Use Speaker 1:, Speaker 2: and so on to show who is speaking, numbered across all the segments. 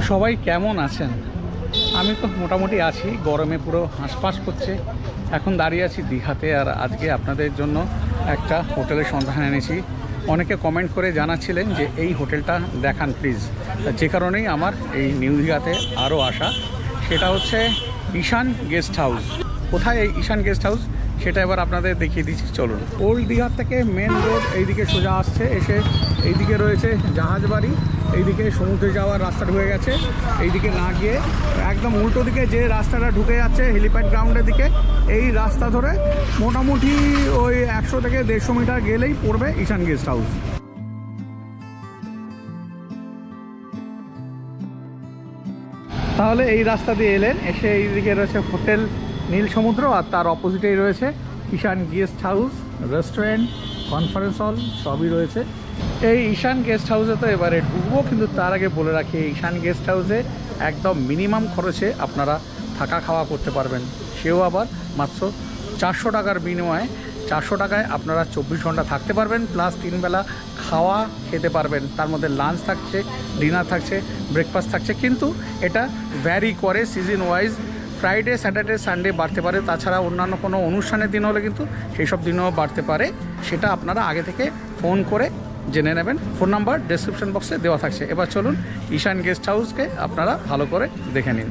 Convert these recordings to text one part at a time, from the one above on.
Speaker 1: তো সবাই কেমন আছেন? আমি তো মোটামুটি আছি, গরমে পুরো হাঁসফাঁস করছে। এখন দাঁড়িয়ে আছি দীঘাতে আর আজকে আপনাদের জন্য একটা হোটেলের সন্ধান এনেছি। অনেকে কমেন্ট করে জানাচ্ছিলেন যে এই হোটেলটা দেখান প্লিজ যে কারণেই আমার এই নিউ দীঘাতে আরও আসা। সেটা হচ্ছে ঈশান গেস্ট হাউস কোথায় এই ঈশান গেস্ট হাউস সেটা এবার আপনাদের দেখিয়ে দিচ্ছি, চলুন। ওল্ড দীঘার থেকে মেন রোড এইদিকে সোজা আসছে, এসে এইদিকে রয়েছে জাহাজ বাড়ি এইদিকে সমুদ্রে যাওয়ার রাস্তা ঢুকে গেছে, এইদিকে না গিয়ে একদম উল্টো দিকে যে রাস্তাটা ঢুকে যাচ্ছে হেলিপ্যাড গ্রাউন্ডের দিকে, এই রাস্তা ধরে মোটামুটি ওই একশো থেকে দেড়শো মিটার গেলেই পড়বে ঈশান গেস্ট হাউস। তাহলে এই রাস্তা দিয়ে এলেন, এসে এইদিকে রয়েছে হোটেল নীল সমুদ্র আর তার অপোজিটেই রয়েছে Ishan guest house, restaurant conference hall সবই রয়েছে। এই ঈশান গেস্ট হাউসে তো এবারে ঢুকবো, কিন্তু তার আগে বলে রাখি ঈশান গেস্ট হাউসে একদম মিনিমাম খরচে আপনারা থাকা খাওয়া করতে পারবেন। সেও আবার মাত্র চারশো টাকার বিনিময়ে চারশো টাকায় আপনারা চব্বিশ ঘণ্টা থাকতে পারবেন প্লাস তিনবেলা খাওয়া খেতে পারবেন। তার মধ্যে লাঞ্চ থাকছে ডিনার থাকছে ব্রেকফাস্ট থাকছে, কিন্তু এটা ভ্যারি করে season wise Friday Saturday Sunday বাড়তে পারে। তাছাড়া অন্যান্য কোনো অনুষ্ঠানের দিন হলে কিন্তু সেই সব দিনও বাড়তে পারে। সেটা আপনারা আগে থেকে ফোন করে জেনে নেবেন। ফোন নাম্বার ডেসক্রিপশন বক্সে দেওয়া থাকছে। এবার চলুন ঈশান গেস্ট হাউসকে আপনারা ভালো করে দেখে নিন।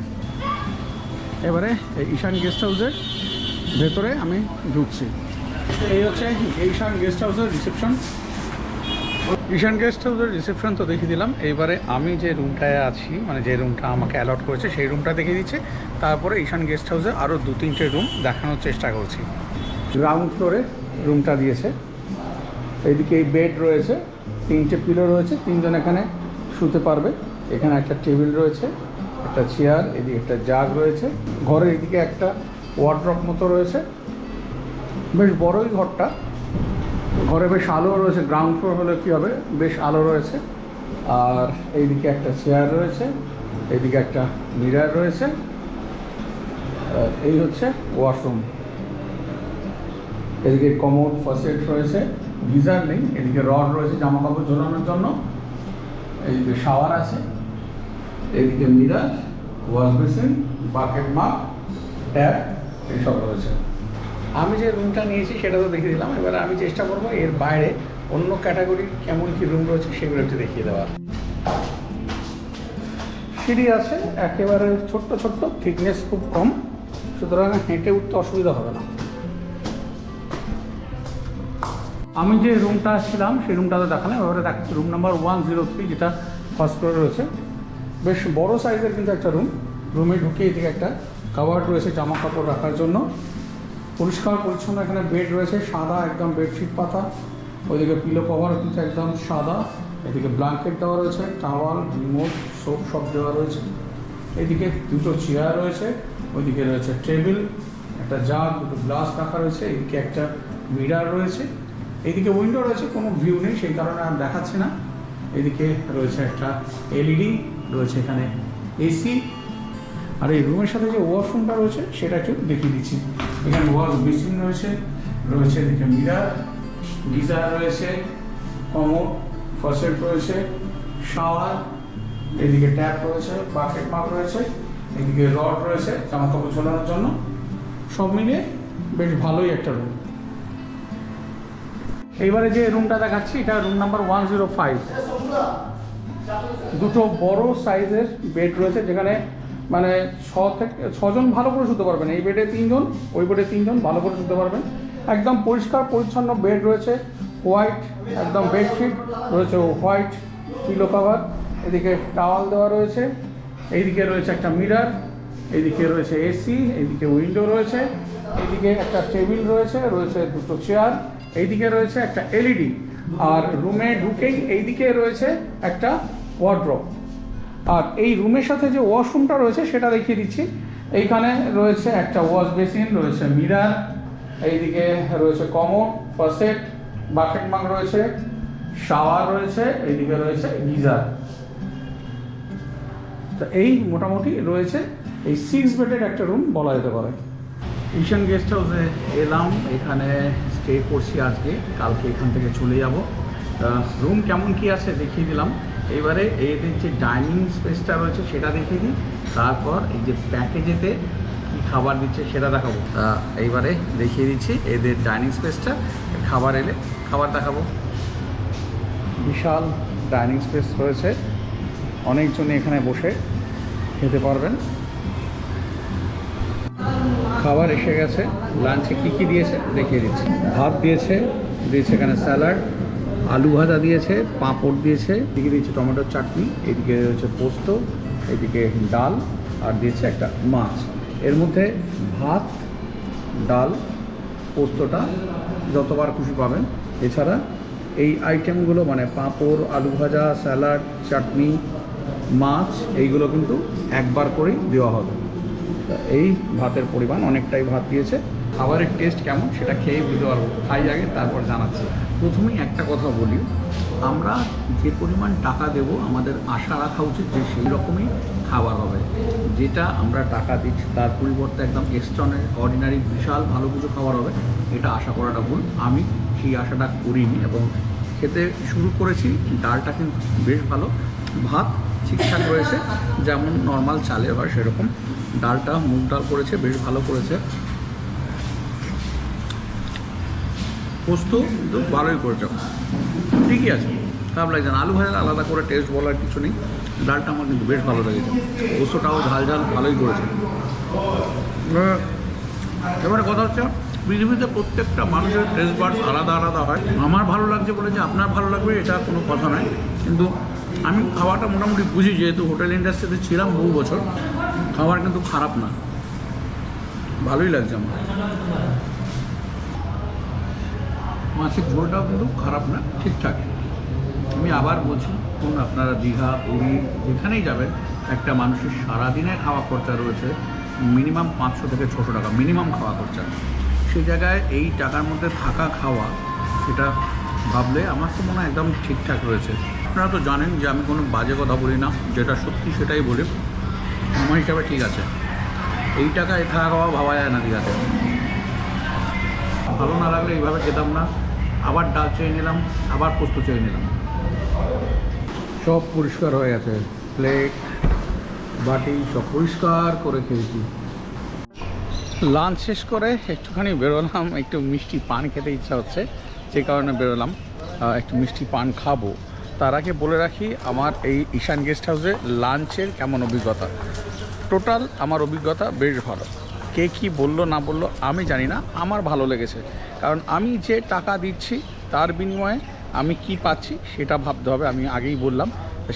Speaker 1: এবারে এই ঈশান গেস্ট হাউসের ভেতরে আমি ঢুকছি। এই হচ্ছে ঈশান গেস্ট হাউসের রিসেপশন ঈশান গেস্ট হাউসের রিসেপশন তো দেখিয়ে দিলাম। এবারে আমি যে রুমটায় আছি মানে যে রুমটা আমাকে অ্যালট করেছে, সেই রুমটা দেখিয়ে দিচ্ছে। তারপরে ঈশান গেস্ট হাউসে আরও দু তিনটে রুম দেখানোর চেষ্টা করছি। গ্রাউন্ড ফ্লোরে রুমটা দিয়েছে। এইদিকে এই বেড রয়েছে, তিনটে পিলো রয়েছে, তিনজন এখানে শুতে পারবে। এখানে একটা টেবিল রয়েছে, একটা চেয়ার এদিকে একটা জাগ রয়েছে। ঘরের এদিকে একটা ওয়ার্ড্রপ মতো রয়েছে। বেশ বড়ই ঘরটা। ঘরে বেশ আলো রয়েছে গ্রাউন্ড ফ্লোর হলে কী হবে? বেশ আলো রয়েছে। আর এইদিকে একটা চেয়ার রয়েছে, এইদিকে একটা মিরার রয়েছে। এই হচ্ছে ওয়াশরুম এদিকে কমোড ফসেট রয়েছে, গিজার নেই, এদিকে রড রয়েছে জামা কাপড় ঝোলানোর জন্য। এইদিকে শাওয়ার আছে এদিকে mirror wash basin bucket mug tap এইসব রয়েছে। আমি যে রুমটা নিয়েছি সেটা তো দেখিয়ে দিলাম, এবার আমি চেষ্টা করব এর বাইরে অন্য ক্যাটাগরির কেমন কি রুম রয়েছে সেগুলো একটু দেখিয়ে দেওয়ার। সিঁড়ি আছে, একেবারে ছোট্ট ছোট্ট থিকনেস খুব কম, সুতরাং হেঁটে উঠতে অসুবিধা হবে না। আমি যে রুমটা আসছিলাম সেই রুমটাতে দেখালাম, এবারে দেখাচ্ছি room number one zero three যেটা ফার্স্ট ফ্লোরে রয়েছে, বেশ বড় সাইজের কিন্তু একটা রুম রুমে ঢুকে এদিকে একটা কাভার রয়েছে, জামা কাপড় রাখার জন্য। পরিষ্কার পরিচ্ছন্ন এখানে বেড রয়েছে, সাদা একদম বেডশিট পাতা, ওইদিকে পিলো কভার কিন্তু একদম সাদা, এদিকে ব্ল্যাঙ্কেট দেওয়া রয়েছে টাওয়াল রিমোট সোপ সব দেওয়া রয়েছে, এদিকে দুটো চেয়ার রয়েছে, ওইদিকে রয়েছে টেবিল একটা জাগ দুটো গ্লাস রাখা রয়েছে, এদিকে একটা মিরার রয়েছে, এদিকে উইন্ডো রয়েছে, কোনো ভিউ নেই, সেই কারণে আর দেখাচ্ছি না, এদিকে রয়েছে একটা এলইডি রয়েছে এখানে এসি আর এই রুমের সাথে যে ওয়াশরুমটা রয়েছে, সেটা একটু দেখিয়ে দিচ্ছি। এখানে ওয়াশ বেসিন রয়েছে রয়েছে এদিকে মিরার, গিজার রয়েছে, কমোড ফসেট রয়েছে, শাওয়ার, এদিকে ট্যাপ রয়েছে, বাকেট মাপ রয়েছে, এদিকে রড রয়েছে জামা কাপড় ঝোলানোর জন্য। সব মিলিয়ে বেশ ভালোই একটা রুম এইবারে যে রুমটা দেখাচ্ছি, এটা room number one zero five দুটো বড় সাইজের বেড রয়েছে, যেখানে মানে ছ থেকে, ছজন ভালো করে শুতে পারবেন। এই বেডে তিনজন, ওই বেডে তিনজন ভালো করে শুতে পারবেন। একদম পরিষ্কার, পরিচ্ছন্ন বেড রয়েছে। হোয়াইট একদম বেডশিট রয়েছে হোয়াইট পিলো কাভার এদিকে টাওয়াল দেওয়া রয়েছে। এইদিকে রয়েছে একটা মিরার এইদিকে রয়েছে এসি এইদিকে উইন্ডো রয়েছে। এইদিকে একটা টেবিল রয়েছে রয়েছে দুটো চেয়ার এইদিকে রয়েছে একটা এলইডি আর রুমে ঢুকেই এইদিকে রয়েছে একটা ওয়ার্ড্রপ আর এই রুমের সাথে যে ওয়াশরুমটা রয়েছে সেটা দেখিয়ে দিচ্ছি। এইখানে রয়েছে একটা ওয়াশ বেসিন, রয়েছে মিরার, এইদিকে রয়েছে কমোড ফসেট বাকেট মাগ রয়েছে, শাওয়ার রয়েছে, এইদিকে রয়েছে গিজার। তো এই মোটামুটি রয়েছে, এই সিক্স বেডের একটা রুম বলা যেতে পারে। ঈশান গেস্ট হাউসে এলাম, এখানে স্টে করছি আজকে, কালকে এখান থেকে চলে যাব। রুম কেমন কি আছে দেখিয়ে দিলাম। এইবারে এদের যে ডাইনিং স্পেসটা রয়েছে সেটা দেখিয়ে দিই তারপর এই যে প্যাকেজেতে কী খাবার দিচ্ছে সেটা দেখাবো। তা এইবারে দেখিয়ে দিচ্ছি এদের ডাইনিং স্পেসটা। খাবার এলে খাবার দেখাবো। বিশাল ডাইনিং স্পেস রয়েছে। অনেকজন এখানে বসে খেতে পারবেন। খাবার এসে গেছে। লাঞ্চে কী কী দিয়েছে দেখিয়ে দিচ্ছি। ভাত দিয়েছে দিয়েছে এখানে স্যালাড। আলু ভাজা দিয়েছে, পাঁপড় দিয়েছে, এদিকে দিয়েছে টমেটোর চাটনি, এদিকে রয়েছে পোস্ত, এদিকে ডাল, আর দিয়েছে একটা মাছ। এর মধ্যে ভাত, ডাল, পোস্তটা যতবার খুশি পাবেন। এছাড়া এই আইটেমগুলো মানে পাঁপড়, আলু ভাজা, স্যালাড, চাটনি, মাছ, এইগুলো কিন্তু একবার করেই দেওয়া হবে। এই ভাতের পরিমাণ, অনেকটাই ভাত দিয়েছে। খাবারের টেস্ট কেমন সেটা খেয়ে বুঝতে পারব। খাই আগে, তারপর জানাচ্ছি। প্রথমেই একটা কথা বলি, আমরা যে পরিমাণ টাকা দেব, আমাদের আশা রাখা উচিত যে সেই রকমই খাবার হবে। যেটা আমরা টাকা দিচ্ছি, তার পরিবর্তে একদম এক্সট্রনের অর্ডিনারি বিশাল ভালো কিছু খাবার হবে, এটা আশা করাটা ভুল। আমি সেই আশাটা করিনি এবং খেতে শুরু করেছি, ডালটা কিন্তু বেশ ভালো। ভাত ঠিকঠাক রয়েছে, যেমন নর্মাল চালের হয় সেরকম। ডালটা, মুগ ডাল করেছে, বেশ ভালো করেছে। পোস্ত কিন্তু ভালোই করেছে ঠিকই আছে। খারাপ লাগছে না। আলু ভাজার আলাদা করে টেস্ট বলার কিছু নেই। ডালটা আমার কিন্তু বেশ ভালো লেগেছে। পোস্তটাও ঝাল ঝাল, ভালোই করেছে। এবার কথা হচ্ছে, পৃথিবীতে প্রত্যেকটা মানুষের টেস্ট বার্ড আলাদা আলাদা হয়। আমার ভালো লাগছে বলে যে আপনার ভালো লাগবে, এটা কোনো কথা নয়। কিন্তু আমি খাওয়াটা মোটামুটি বুঝি, যেহেতু হোটেল ইন্ডাস্ট্রিতে ছিলাম বহু বছর খাবার কিন্তু খারাপ না। ভালোই লাগছে আমার। মাছের ঝোলটাও কিন্তু খারাপ না, ঠিকঠাক। আমি আবার বলছি কোন আপনারা দীঘা, পুরী, যেখানেই যাবেন, একটা মানুষের সারাদিনে খাওয়া খরচা রয়েছে মিনিমাম পাঁচশো থেকে ছশো টাকা, মিনিমাম খাওয়া খরচা। সেই জায়গায় এই টাকার মধ্যে থাকা খাওয়া, সেটা ভাবলে আমার তো মনে হয় একদম ঠিকঠাক রয়েছে। আপনারা তো জানেন যে আমি কোনো বাজে কথা বলি না, যেটা সত্যি সেটাই বলি। আমার হিসাবে ঠিক আছে। এই টাকায় থাকা খাওয়া ভাবা যায় না দীঘাতে। ভালো না লাগলে এইভাবে খেতাম না। আবার ডাল চেয়ে নিলাম আবার পোস্ত চেয়ে নিলাম। সব পরিষ্কার হয়ে গেছে। প্লেট বাটি সব পরিষ্কার করে খেয়েছি। লাঞ্চ শেষ করে একটুখানি বেরোলাম একটু মিষ্টি পান খেতে ইচ্ছা হচ্ছে যে কারণে বেরোলাম। একটু মিষ্টি পান খাব। তার আগে বলে রাখি আমার এই ঈশান গেস্ট হাউসে লাঞ্চের কেমন অভিজ্ঞতা? টোটাল আমার অভিজ্ঞতা বেশ ভালো। কে কি বলল, না বলল, আমি জানি না। আমার ভালো লেগেছে। কারণ আমি যে টাকা দিচ্ছি, তার বিনিময়ে আমি কি পাচ্ছি, সেটা ভাবতে হবে। আমি আগেই বললাম।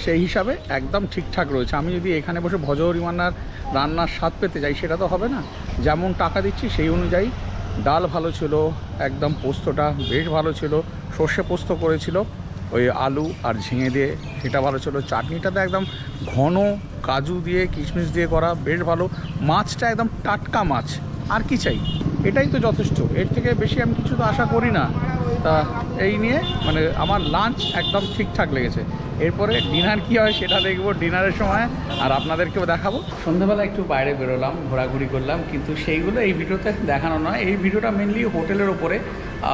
Speaker 1: সেই হিসাবে একদম ঠিকঠাক রয়েছে। আমি যদি এখানে বসে ভজহরিমান্নার রান্নার স্বাদ পেতে যাই, সেটা তো হবে না। যেমন টাকা দিচ্ছি, সেই অনুযায়ী ডাল ভালো ছিল, একদম পোস্তটা বেশ ভালো ছিল, সর্ষে পোস্ত করেছিল, ওই আলু আর ঝিঙে দিয়ে সেটা ভালো ছিল চাটনিটা তো একদম ঘন কাজু দিয়ে, কিশমিশ দিয়ে করা, বেশ ভালো। মাছটা একদম টাটকা মাছ। আর কি চাই? এটাই তো যথেষ্ট। এর থেকে বেশি আমি কিছু তো আশা করি না। তা এই নিয়ে মানে আমার লাঞ্চ একদম ঠিকঠাক লেগেছে। এরপরে ডিনার কি হয় সেটা দেখব ডিনারের সময়। আর আপনাদেরকেও দেখাবো। সন্ধ্যাবেলা একটু বাইরে বেরোলাম, ঘোরাঘুরি করলাম, কিন্তু সেইগুলো এই ভিডিওতে দেখানো নয়। এই ভিডিওটা মেনলি হোটেলের ওপরে।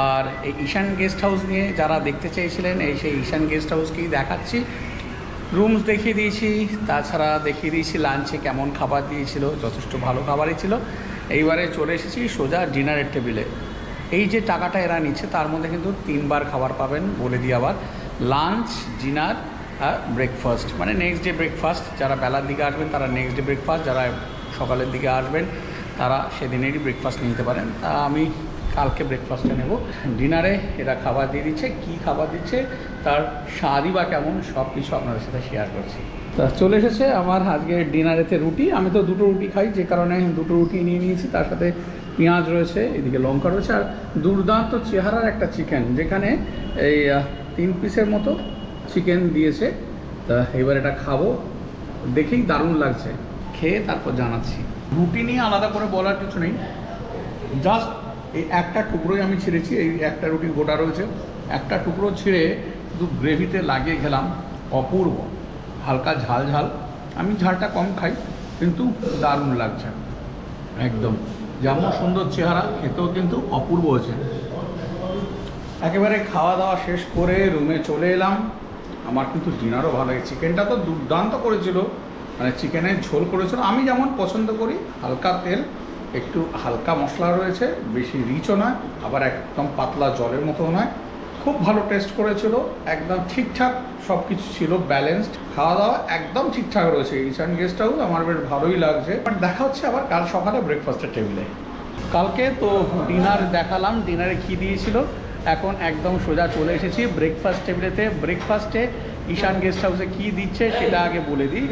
Speaker 1: আর এই ঈশান গেস্ট হাউস নিয়ে যারা দেখতে চেয়েছিলেন, এই সেই ঈশান গেস্ট হাউসকেই দেখাচ্ছি। রুমস দেখিয়ে দিয়েছি, তাছাড়া দেখিয়ে দিয়েছি লাঞ্চে কেমন খাবার দিয়েছিল, যথেষ্ট ভালো খাবারই ছিল। এইবারে চলে এসেছি সোজা ডিনারের টেবিলে। এই যে টাকাটা এরা নিচ্ছে, তার মধ্যে কিন্তু তিনবার খাবার পাবেন বলে দিই আবার। লাঞ্চ ডিনার আর ব্রেকফাস্ট মানে নেক্সট ডে ব্রেকফাস্ট যারা বেলার দিকে আসবেন তারা নেক্সট ডে ব্রেকফাস্ট যারা সকালের দিকে আসবেন তারা সেদিনেরই ব্রেকফাস্ট নিতে পারেন। তা আমি কালকে ব্রেকফাস্টে নেব। ডিনারে এরা খাবার দিয়ে দিচ্ছে, কি খাবার দিচ্ছে, তার স্বাদই বা কেমন সব কিছু আপনাদের সাথে শেয়ার করছি। তা চলে এসেছে আমার আজকে ডিনারেতে রুটি। আমি তো দুটো রুটি খাই, যে কারণে দুটো রুটি নিয়ে নিয়েছি, তার সাথে পেঁয়াজ রয়েছে, এদিকে লঙ্কা রয়েছে, আর দুর্দান্ত চেহারার একটা চিকেন যেখানে এই তিন পিসের মতো চিকেন দিয়েছে। তা এবার এটা খাব। দেখেই দারুণ লাগছে। খেয়ে তারপর জানাচ্ছি। রুটি নিয়ে আলাদা করে বলার কিছু নেই। জাস্ট এই একটা টুকরোই আমি ছিঁড়েছি, এই একটা রুটি গোটা রয়েছে। একটা টুকরো ছিঁড়ে শুধু গ্রেভিতে লাগিয়ে খেলাম, অপূর্ব। হালকা ঝাল ঝাল। আমি ঝালটা কম খাই, কিন্তু দারুণ লাগছে। একদম। যেমন সুন্দর চেহারা, খেতেও কিন্তু অপূর্ব হয়েছে। একেবারে খাওয়া দাওয়া শেষ করে রুমে চলে এলাম। আমার কিন্তু ডিনারও ভালো লাগে। চিকেনটা তো দুর্দান্ত করেছিল। মানে চিকেনের ঝোল করেছিল। আমি যেমন পছন্দ করি, হালকা তেল একটু হালকা মশলা রয়েছে, বেশি রিচও নয়, আবার একদম পাতলা জলের মতো নয়। খুব ভালো টেস্ট করেছিল, একদম ঠিকঠাক সব কিছু ছিল ব্যালেন্সড খাওয়া দাওয়া একদম ঠিকঠাক রয়েছে ইসান গেস্ট হাউস আমার বেশ ভালোই লাগছে। বাট দেখা হচ্ছে আবার কাল সকালে ব্রেকফাস্টের টেবিলে কালকে তো ডিনার দেখালাম ডিনারে কী দিয়েছিল। এখন একদম সোজা চলে এসেছি ব্রেকফাস্ট টেবিলেতে ব্রেকফাস্টে ঈশান গেস্ট হাউসে কী দিচ্ছে সেটা আগে বলে দিই।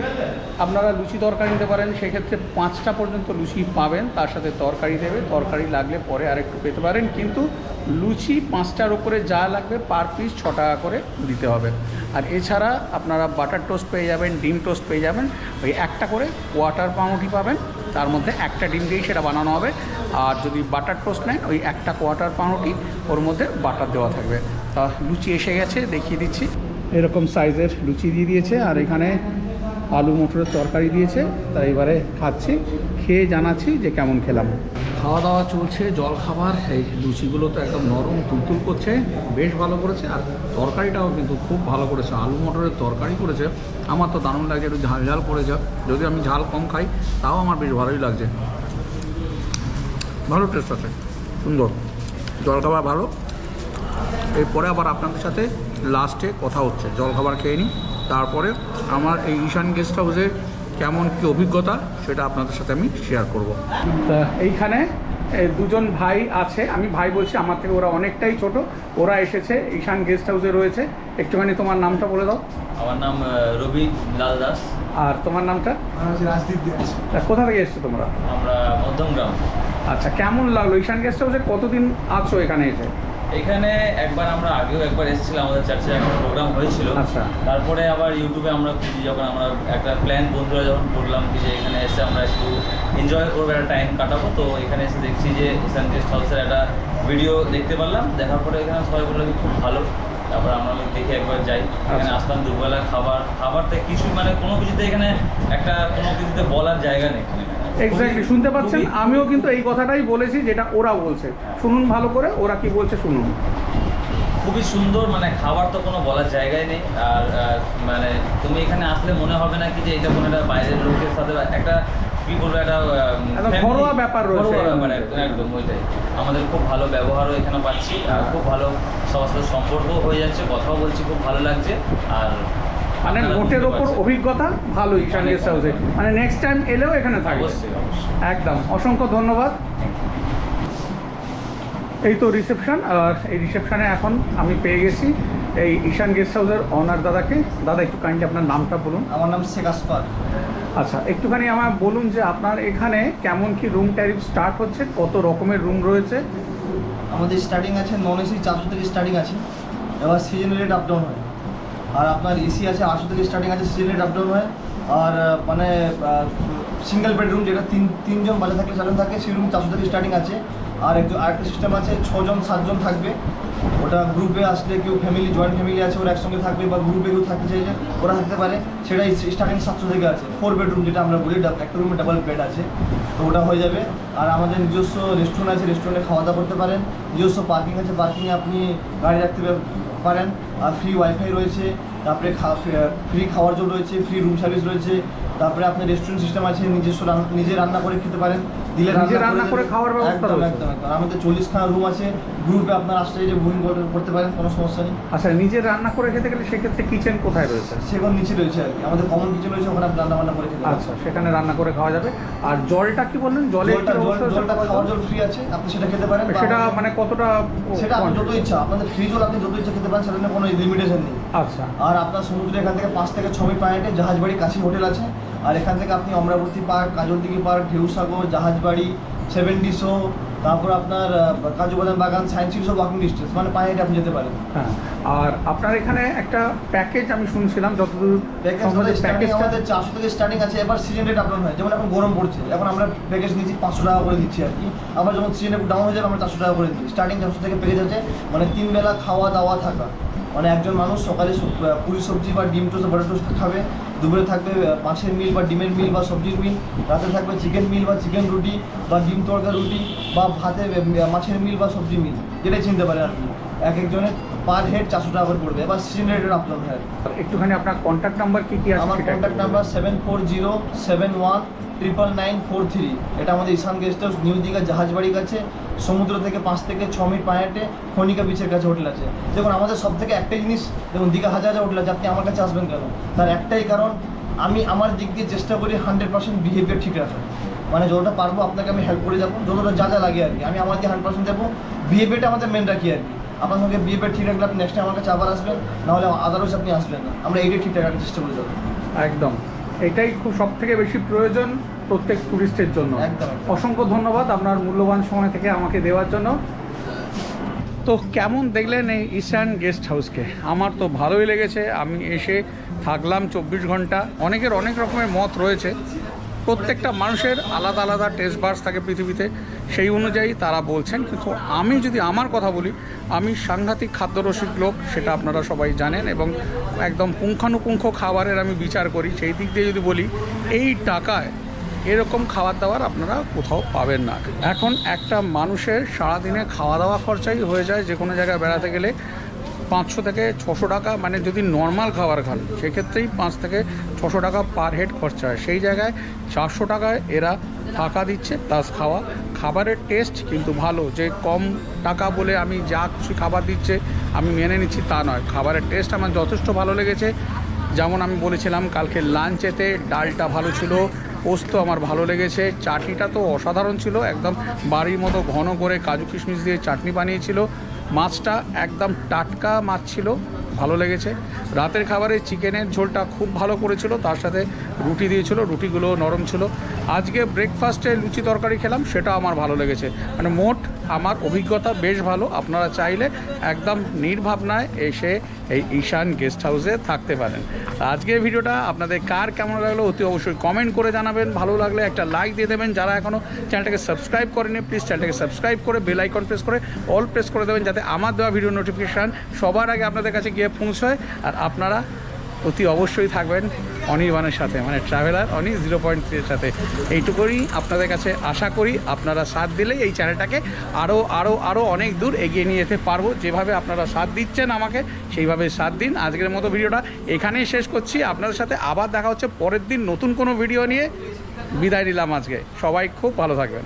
Speaker 1: আপনারা লুচি তরকারি নিতে পারেন, সেক্ষেত্রে পাঁচটা পর্যন্ত লুচি পাবেন, তার সাথে তরকারি দেবে। তরকারি লাগলে পরে আরেকটু পেতে পারেন, কিন্তু লুচি পাঁচটার উপরে যা লাগবে পার পিস ছ টাকা করে দিতে হবে। আর এছাড়া আপনারা বাটার টোস্ট পেয়ে যাবেন, ডিম টোস্ট পেয়ে যাবেন, ওই একটা করে কোয়াটার পাউরুটি পাবেন, তার মধ্যে একটা ডিম দিয়েই সেটা বানানো হবে। আর যদি বাটার টোস্ট নেন, ওই একটা কোয়াটার পাউরুটি ওর মধ্যে বাটার দেওয়া থাকবে। তা লুচি এসে গেছে, দেখিয়ে দিচ্ছি। এরকম সাইজের লুচি দিয়ে দিয়েছে আর এখানে আলু মটরের তরকারি দিয়েছে, তাই এবারে খাচ্ছি। খেয়ে জানাচ্ছি যে কেমন খেলাম। খাওয়া দাওয়া চলছে জল খাবার এই লুচিগুলো তো একদম নরম তুলতুল করছে, বেশ ভালো করেছে। আর তরকারিটাও কিন্তু খুব ভালো করেছে। আলু মটরের তরকারি করেছে। আমার তো দারুণ লাগছে একটু ঝাল ঝাল করেছে। যদি আমি ঝাল কম খাই, তাও আমার বেশ ভালোই লাগছে। ভালো টেস্ট আছে, সুন্দর। জলখাবার ভালো। এরপরে আবার আপনাদের সাথে লাস্টে কথা হচ্ছে জলখাবার খেয়ে নিই। তারপরে আমার এই ঈশান গেস্ট হাউসে কেমন কী অভিজ্ঞতা সেটা আপনাদের সাথে আমি শেয়ার করব। তা এইখানে দুজন ভাই আছে। আমি ভাই বলছি আমার থেকে ওরা অনেকটাই ছোট। ওরা এসেছে ঈশান গেস্ট হাউসে রয়েছে। একটুখানি তোমার নামটা বলে দাও।
Speaker 2: আমার নাম রবি লাল দাস।
Speaker 1: আর তোমার নামটা?
Speaker 3: রাজদীপ
Speaker 1: কোথা থেকে এসছো তোমরা?
Speaker 2: আমরা মধ্যমগ্রাম।
Speaker 1: আচ্ছা কেমন লাগল? ঈশান গেস্ট হাউসে কতদিন আছো এখানে এসে?
Speaker 2: এখানে একবার আমরা আগেও একবার এসেছিলাম আমাদের চার্চে একটা প্রোগ্রাম হয়েছিল।
Speaker 1: আচ্ছা।
Speaker 2: তারপরে আবার ইউটিউবে আমরা খুঁজি যখন আমরা একটা প্ল্যান বন্ধুরা যখন করলাম কি যে এখানে এসে আমরা একটু এনজয় করব একটা টাইম কাটাবো তো এখানে এসে দেখছি যে ইসান গেস্ট হাউসের একটা ভিডিও দেখতে পারলাম। দেখার পরে এখানে সবাই বলল খুব ভালো। তারপর আমরা দেখে একবার যাই। এখানে
Speaker 1: আচ্ছা।
Speaker 2: আসলাম দুবেলা খাবার খাবারতে কিছু মানে কোনো কিছুতে এখানে একটা কোনো কিছুতে বলার জায়গা নেই। এখানে
Speaker 1: এক্স্যাক্টলি শুনতে পাচ্ছেন? আমিও কিন্তু এই কথাটাই বলেছি যেটা ওরা বলছে। শুনুন ভালো করে ওরা কি বলছে শুনুন।
Speaker 2: খুবই সুন্দর মানে খাবার তো কোনো বলার জায়গায় নেই। আর মানে তুমি এখানে আসলে মনে হবে না কি যে এটা কোনো একটা বাইরের লোকের সাথে একটা কি বলব একটা
Speaker 1: ঘরোয়া ব্যাপার রয়েছে।
Speaker 2: ঘরোয়া ব্যাপার একদম, একদম ওইটাই। আমাদের খুব ভালো ব্যবহারও এখানে পাচ্ছি। আর খুব ভালো সবার সাথে সম্পর্ক হয়ে যাচ্ছে কথাও বলছি খুব ভালো লাগছে। আর
Speaker 1: মানে মোটের ওপর অভিজ্ঞতা ভালো ঈশান গেস্ট হাউসে মানে নেক্সট টাইম এলেও এখানে থাকবে। একদম। অসংখ্য ধন্যবাদ। এই তো রিসেপশন আর এই রিসেপশনে এখন আমি পেয়ে গেছি এই ঈশান গেস্ট হাউসের অনার দাদাকে। দাদা একটু কাইন্ডলি আপনার নামটা বলুন।
Speaker 3: আমার নাম শেখ আসফার।
Speaker 1: আচ্ছা একটুখানি আমার বলুন যে আপনার এখানে কেমন কি রুম ট্যারিফ স্টার্ট হচ্ছে কত রকমের রুম রয়েছে?
Speaker 3: আমাদের স্টার্টিং আছে নন এসি চারশো থেকে স্টার্টিং আছে। এবার সিজন রেট আপ ডাউন হয়। আর আপনার এসি আছে আটশো থেকে স্টার্টিং আছে আপ ডাউন হয়। আর মানে সিঙ্গেল বেডরুম যেটা তিন, তিনজন বাজে থাকলে চারজন থাকে, সেই রুম চারশো থেকে স্টার্টিং আছে। আর একজন, আরেকটা সিস্টেম আছে, ছজন, সাতজন থাকবে। ওটা গ্রুপে আসলে কেউ ফ্যামিলি জয়েন্ট ফ্যামিলি আছে, ওরা একসঙ্গে থাকবে বা গ্রুপে কেউ থাকতে চাইলে ওরা থাকতে পারে। সেটাই স্টার্টিং সাতশো থেকে আছে। ফোর বেডরুম যেটা আমরা বলি একটা রুমে ডাবল বেড আছে। তো ওটা হয়ে যাবে। আর আমাদের নিজস্ব রেস্টুরেন্ট আছে রেস্টুরেন্টে খাওয়া দাওয়া করতে পারেন। নিজস্ব পার্কিং আছে পার্কিংয়ে আপনি গাড়ি রাখতে পারেন। ফ্রি ওয়াইফাই রয়েছে তারপরে ফ্রি খাওয়ার জন্য রয়েছে ফ্রি রুম সার্ভিস রয়েছে তারপরে আপনার রেস্টুরেন্ট সিস্টেম আছে নিজস্ব নিজে রান্না করে খেতে পারেন দিলে
Speaker 1: নিজে রান্না করে খাওয়ার ব্যবস্থা
Speaker 3: একদম
Speaker 1: রয়েছে?
Speaker 3: একদম একদম। আমাদের চল্লিশখানা রুম আছে গ্রুপে আপনার আসলে যে বুকিং করতে পারেন কোনো সমস্যা নেই।
Speaker 1: আচ্ছা নিজে রান্না করে খেতে গেলে সেক্ষেত্রে কিচেন কোথায় রয়েছে?
Speaker 3: সেগুলো নিচে রয়েছে আর কি। আমাদের কমন কিচেন রয়েছে ওখানে আপনি রান্না বান্না করে খেতে পারেন।
Speaker 1: আচ্ছা সেখানে রান্না করে খাওয়া যাবে। আর জলটা কি বললেন? জলের
Speaker 3: জলটা জলটা খাওয়ার জল ফ্রি আছে আপনি সেটা খেতে পারেন
Speaker 1: সেটা মানে কতটা
Speaker 3: সেটা আপনি যত ইচ্ছা আপনাদের ফ্রি জল আপনি যত ইচ্ছা খেতে পারেন সেটা কোনো লিমিটেশন নেই।
Speaker 1: আচ্ছা।
Speaker 3: আর আপনার সমুদ্রে এখান থেকে পাঁচ থেকে ছ মিনিট পানিতে জাহাজবাড়ি কাশি হোটেল আছে আর এখান থেকে আপনি Amarabati park Kajaldighi park Dheusagar Jahajbari seven ডিসো তারপর আপনার কাজু বাদাম বাগান সায়েন্স সিটি সব ওয়াকিং ডিস্টেন্স মানে পানিতে আপনি যেতে পারেন।
Speaker 1: হ্যাঁ আর আপনার এখানে একটা প্যাকেজ আমি শুনছিলাম যতদূর
Speaker 3: প্যাকেজ আমাদের চারশো থেকে স্টার্টিং আছে এবার সিজন রেট আপ ডাউন হয়। যেমন এখন গরম পড়ছে এখন আমরা প্যাকেজ নিচ্ছি পাঁচশো টাকা করে দিচ্ছি আর কি। আবার যখন সিজন ডাউন হয়ে যাবে আমরা চারশো টাকা করে দিচ্ছি। স্টার্টিং চারশো থেকে প্যাকেজ আছে মানে তিন বেলা খাওয়া দাওয়া থাকা। মানে একজন মানুষ সকালে পুরি সবজি বা ডিম টোস্ট বাটার টোস্ট খাবে দুপুরে থাকবে মাছের মিল বা ডিমের মিল বা সবজির মিল রাতে থাকবে চিকেন মিল বা চিকেন রুটি বা ডিম তড়কা রুটি বা ভাতে মাছের মিল বা সবজি মিল যেটাই চিনতে পারে আর কি। এক একজনের পার হেড চারশো টাকা করে পড়বে এবার সিজন রেটেড আপনার হয়।
Speaker 1: একটুখানি আপনার কন্ট্যাক্ট নাম্বার কী কী আছে
Speaker 3: আমার contact number seven four zero seven one triple nine four three এটা আমাদের Ishan guest house new Digha জাহাজবাড়ির কাছে, সমুদ্র থেকে পাঁচ থেকে ছ মিনিট পায়ে হেঁটে খনিকা বিচের কাছে হোটেল আছে। দেখুন, আমাদের সব থেকে একটাই জিনিস, দেখুন দীঘা হাজার হাজার হোটেল আছে, আপনি আমার কাছে আসবেন কেন? তার একটাই কারণ, আমি আমার দিক দিয়ে চেষ্টা করি হান্ড্রেড পার্সেন্ট বিহেভিয়ার ঠিক রাখার। মানে যতটা পারব আপনাকে আমি হেল্প করে যাব, যতটা যা যা লাগে আর কি। আমি আমার দিয়ে হান্ড্রেড পার্সেন্ট দেবো বিহেভিয়ারটা আমাদের মেন রাখি আর কি। আপনার সঙ্গে বিহেভিয়ার ঠিক রাখলে আপনি নেক্সট টাইম আমার কাছে আবার আসবেন, নাহলে আদারওয়াইজ আপনি আসবেন না। আমরা এইটাই ঠিক রাখার চেষ্টা করে যাব।
Speaker 1: একদম। এটাই খুব সব থেকে বেশি প্রয়োজন প্রত্যেক টুরিস্টের জন্য। অসংখ্য ধন্যবাদ আপনার মূল্যবান সময় থেকে আমাকে দেওয়ার জন্য। তো কেমন দেখলেন এই ঈশান গেস্ট হাউসকে আমার তো ভালোই লেগেছে আমি এসে থাকলাম চব্বিশ ঘণ্টা। অনেকের অনেক রকমের মত রয়েছে। প্রত্যেকটা মানুষের আলাদা আলাদা টেস্ট বার্স থাকে পৃথিবীতে। সেই অনুযায়ী তারা বলছেন, কিন্তু আমি যদি আমার কথা বলি, আমি সাংঘাতিক খাদ্যরসিক লোক, সেটা আপনারা সবাই জানেন এবং একদম পুঙ্খানুপুঙ্খ খাবারের আমি বিচার করি, সেই দিক দিয়ে যদি বলি, এই টাকায় এরকম খাবার দাবার আপনারা কোথাও পাবেন না। এখন একটা মানুষের সারাদিনে খাওয়া দাওয়া খরচাই হয়ে যায় যে কোনো জায়গায় বেড়াতে গেলে পাঁচশো থেকে ছশো টাকা মানে যদি নর্মাল খাবার খান, সেক্ষেত্রেই পাঁচ থেকে ছশো টাকা পার হেড খরচা হয়। সেই জায়গায় চারশো টাকায় এরা থাকা দিচ্ছে প্লাস খাওয়া। খাবারের টেস্ট কিন্তু ভালো, যে কম টাকা বলে আমি যা কিছু খাবার দিচ্ছে, আমি মেনে নিচ্ছি তা নয়। খাবারের টেস্ট আমার যথেষ্ট ভালো লেগেছে। যেমন আমি বলেছিলাম, কালকে লাঞ্চেতে ডালটা ভালো ছিল, পোস্ত আমার ভালো লেগেছে, চাটনিটা তো অসাধারণ ছিল, একদম বাড়ির মতো ঘন করে কাজু কিশমিশ দিয়ে চাটনি বানিয়েছিল। মাছটা একদম টাটকা মাছ ছিল, ভালো লেগেছে। রাতের খাবারে চিকেনের ঝোলটা খুব ভালো করেছিল, তার সাথে রুটি দিয়েছিল, রুটিগুলো নরম ছিল। আজকে ব্রেকফাস্টে লুচি তরকারি খেলাম, সেটা আমার ভালো লেগেছে। মানে মোট আমার অভিজ্ঞতা বেশ ভালো। আপনারা চাইলে একদম নির্ভাবনায় এসে এই ঈশান গেস্ট হাউসে থাকতে পারেন। আজকের ভিডিওটা আপনাদের কার কেমন লাগল অতি অবশ্যই কমেন্ট করে জানাবেন। ভালো লাগলে একটা লাইক দিয়ে দেবেন। যারা এখনও চ্যানেলটাকে সাবস্ক্রাইব করেনি প্লিজ চ্যানেলটাকে সাবস্ক্রাইব করে বেল আইকন প্রেস করে অল প্রেস করে দেবেন যাতে আমার দেওয়া ভিডিও নোটিফিকেশান সবার আগে আপনাদের কাছে গিয়ে পৌঁছয়। আর আপনারা অতি অবশ্যই থাকবেন। অনির্বাণের সাথে মানে ট্রাভেলার অনি জিরো পয়েন্ট থ্রির সাথে। এইটুকুই আপনাদের কাছে আশা করি, আপনারা সাথ দিলেই এই চ্যানেলটাকে আরও আরও আরও অনেক দূর এগিয়ে নিয়ে যেতে পারব। যেভাবে আপনারা সাথ দিচ্ছেন আমাকে, সেইভাবে সাথ দিন। আজকের মতো ভিডিওটা এখানেই শেষ করছি। আপনাদের সাথে আবার দেখা হচ্ছে পরের দিন নতুন কোনো ভিডিও নিয়ে। বিদায় নিলাম আজকে। সবাই খুব ভালো থাকবেন।